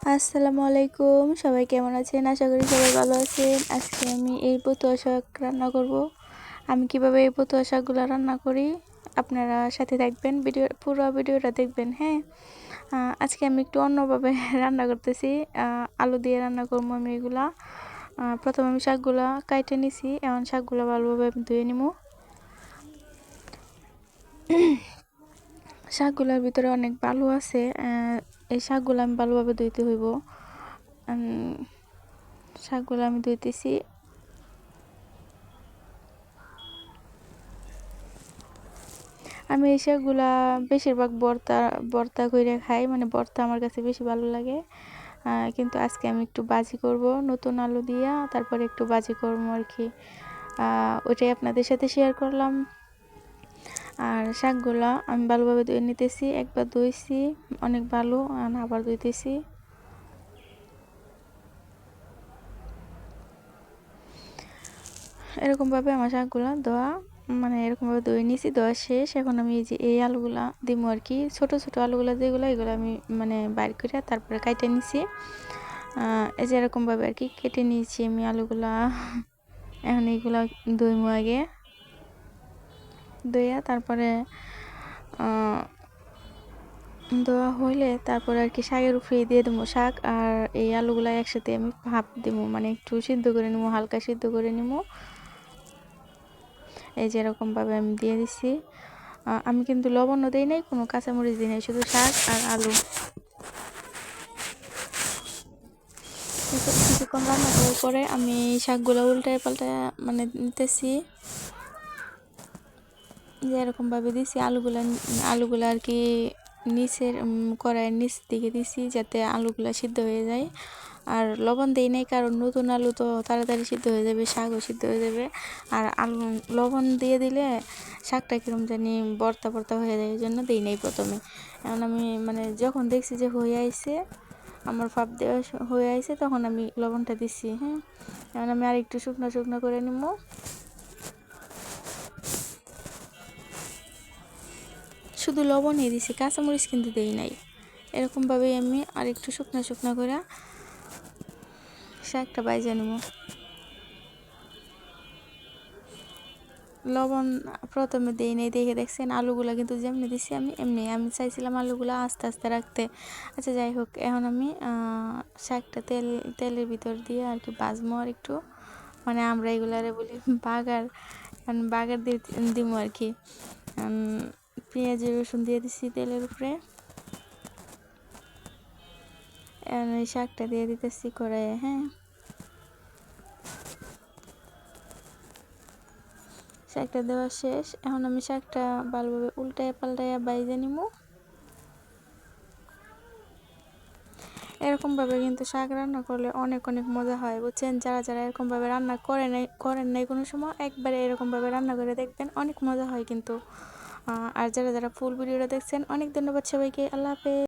আসসালামু আলাইকুম সবাই কেমন আছেন? আশা করি সবাই ভালো আছেন। আজকে আমি এই পতুয়া শাক রান্না করব। আমি কীভাবে এই পতুয়া শাকগুলো রান্না করি আপনারা সাথে থাকবেন। ভিডিও, পুরো ভিডিওটা দেখবেন হ্যাঁ? আজকে আমি একটু অন্যভাবে রান্না করতেছি। আলু দিয়ে রান্না করব আমি এগুলা। প্রথমে আমি শাকগুলো কাইটে নিছি। এখন শাকগুলো ভালোভাবে আমি ধুয়ে নিব শাকগুলোর ভিতরে অনেক বালু আছে। এই শাকগুলো আমি ভালোভাবে ধুইতে হইব। শাকগুলো আমি ধুইতেছি। আমি এই শাকগুলা বেশিরভাগ বর্তা বর্তা করে খাই মানে বর্তা আমার কাছে বেশি ভালো লাগে। কিন্তু আজকে আমি একটু বাজি করব নতুন আলু দিয়া, তারপরে একটু বাজি করব আর কি। ওইটাই আপনাদের সাথে শেয়ার করলাম। আর শাকগুলা আমি ভালোভাবে ধুয়ে নিতেছি, একবার ধুইছি, অনেক ভালো, আর আবার ধুইতেছি। এরকমভাবে আমার শাকগুলা ধোয়া মানে এরকমভাবে ধুয়ে নিয়েছি ধোয়া শেষ। এখন আমি এই যে এই আলুগুলা দিব আর কি, ছোটো ছোটো আলুগুলা যেগুলো, এগুলো আমি মানে বাইর করে তারপরে কাটে নিছি। এই যে এরকমভাবে আর কি কেটে নিয়েছি আমি আলুগুলা। এখন এইগুলা ধুইমু আগে। ধুইয়া তারপরে দেওয়া হইলে তারপরে আর কি শাকের উপরে দিয়ে দেবো শাক আর এই আলুগুলো একসাথে আমি ভাপ দেবো মানে একটু সিদ্ধ করে নেব হালকা সিদ্ধ করে নেব এই যে এরকমভাবে আমি দিয়ে দিচ্ছি আমি কিন্তু লবণও দিই নাই, কোনো কাঁচামরিচ দিই নাই, শুধু শাক আর আলু। কিছুক্ষণ রান্না করার পরে আমি শাকগুলো উল্টায় পাল্টায় মানে নিতেছি যে এরকমভাবে দিছি, আলুগুলা আলুগুলো আর কি নিচের কড়াইয়ের নিচ দিকে দিছি যাতে আলুগুলা সিদ্ধ হয়ে যায়। আর লবণ দেই নাই কারণ নতুন আলু তো তাড়াতাড়ি সিদ্ধ হয়ে যাবে, শাকও সিদ্ধ হয়ে যাবে। আর আলু, লবণ দিয়ে দিলে শাকটা কীরকম জানি বর্তা বর্তা হয়ে যায় জন্য দিই নাই প্রথমে। এখন আমি মানে যখন দেখছি যে হয়ে আইছে, আমার ফাপ দেওয়া হয়ে আইছে, তখন আমি লবণটা দিচ্ছি হ্যাঁ। এখন আমি আর একটু শুকনো শুকনো করে নিব শুধু লবণই দিছি, কাঁচামরিচ কিন্তু দেই নাই। এরকমভাবেই আমি আর একটু শুকনো শুকনো করে শাকটা বাইজা নেব। লবণ প্রথমে দিই নাই, দেখে দেখছেন আলুগুলা কিন্তু যেমনি দিছি আমি এমনি। আমি চাইছিলাম আলুগুলো আস্তে আস্তে রাখতে। আচ্ছা যাই হোক, এখন আমি শাকটা তেল, তেলের ভিতর দিয়ে আর কি বাজমো আর একটু। মানে আমরা এগুলারে বলি বাগার। বাগার দিয়ে দিব আর কি। পেঁয়াজ রসুন দিয়ে দিচ্ছি তেলের উপরে। এই শাকটা দিয়ে দিতেছি কড়াইয়ে হ্যাঁ। শাকটা দেওয়া শেষ। এখন আমি শাকটা ভালোভাবে উল্টায় পাল্টায় বাইজে নিব এরকমভাবে কিন্তু শাক রান্না করলে অনেক অনেক মজা হয়, বুঝছেন? যারা যারা এরকমভাবে রান্না করে নাই, করেন নাই কোনো সময়, একবারে এরকমভাবে রান্না করে দেখবেন অনেক মজা হয় কিন্তু। আর যারা যারা ফুল ভিডিওটা দেখছেন অনেক ধন্যবাদ সবাইকে। আল্লাহ হাফেজ।